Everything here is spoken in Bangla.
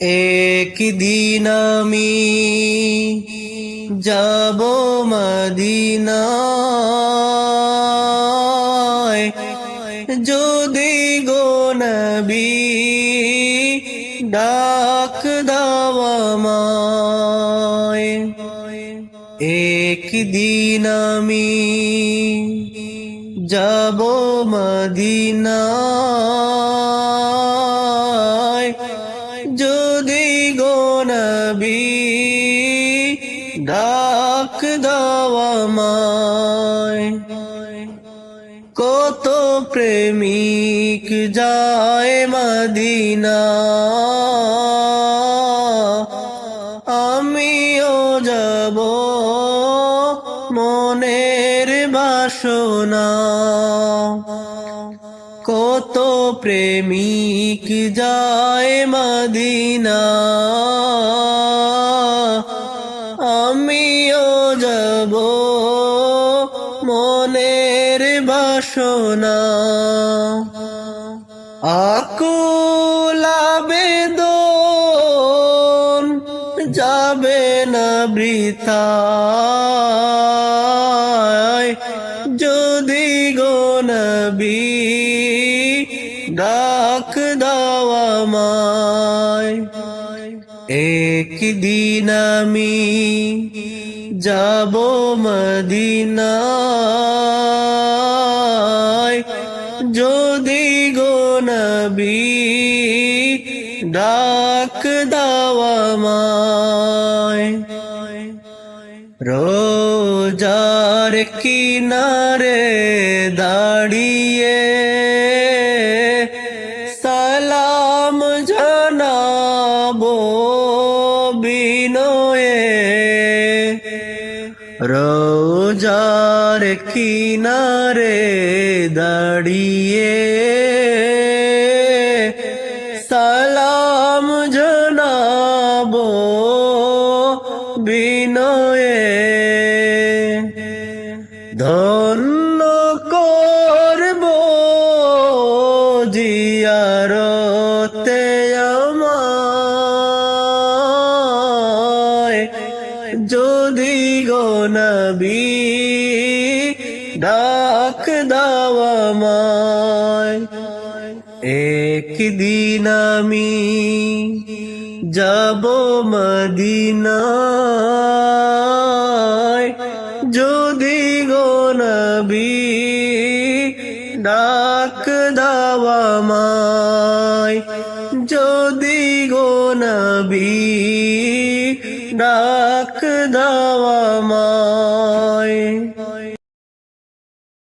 একদিন আমি যাব মদিনায়। যদি গো নবী ডাক দাওয়ামায় একদিন আমি যাব মদিনায়। যদি গো নবী ডাক দাওয়ামায় কত প্রেমিক যায় মদিনা আমিও যাব মনের বাসনা। কত প্রেমিক যায় মদিনা। আমিও যাব মনের বাসনা। আকুলা বেদন যাবে না বৃথা যদি গো নবী ডাক দাওয়ামায় একদিন আমি যাব মদিনায়। যদি গো নবী ডাক দাওয়ামায় রোজার কিনারে দাঁড়িয়ে রোজার কিনারে দাঁড়িয়ে সালাম জানাব বিনয়ে। ধন্য করব জিয়ারতে যদি গো নবী ডাক দাওয়ামায় একদিন আমি যাব মদিনায়। যদি গো নবী ডাক দাওয়ামায় যদি গো ডাক দাওয়া মায়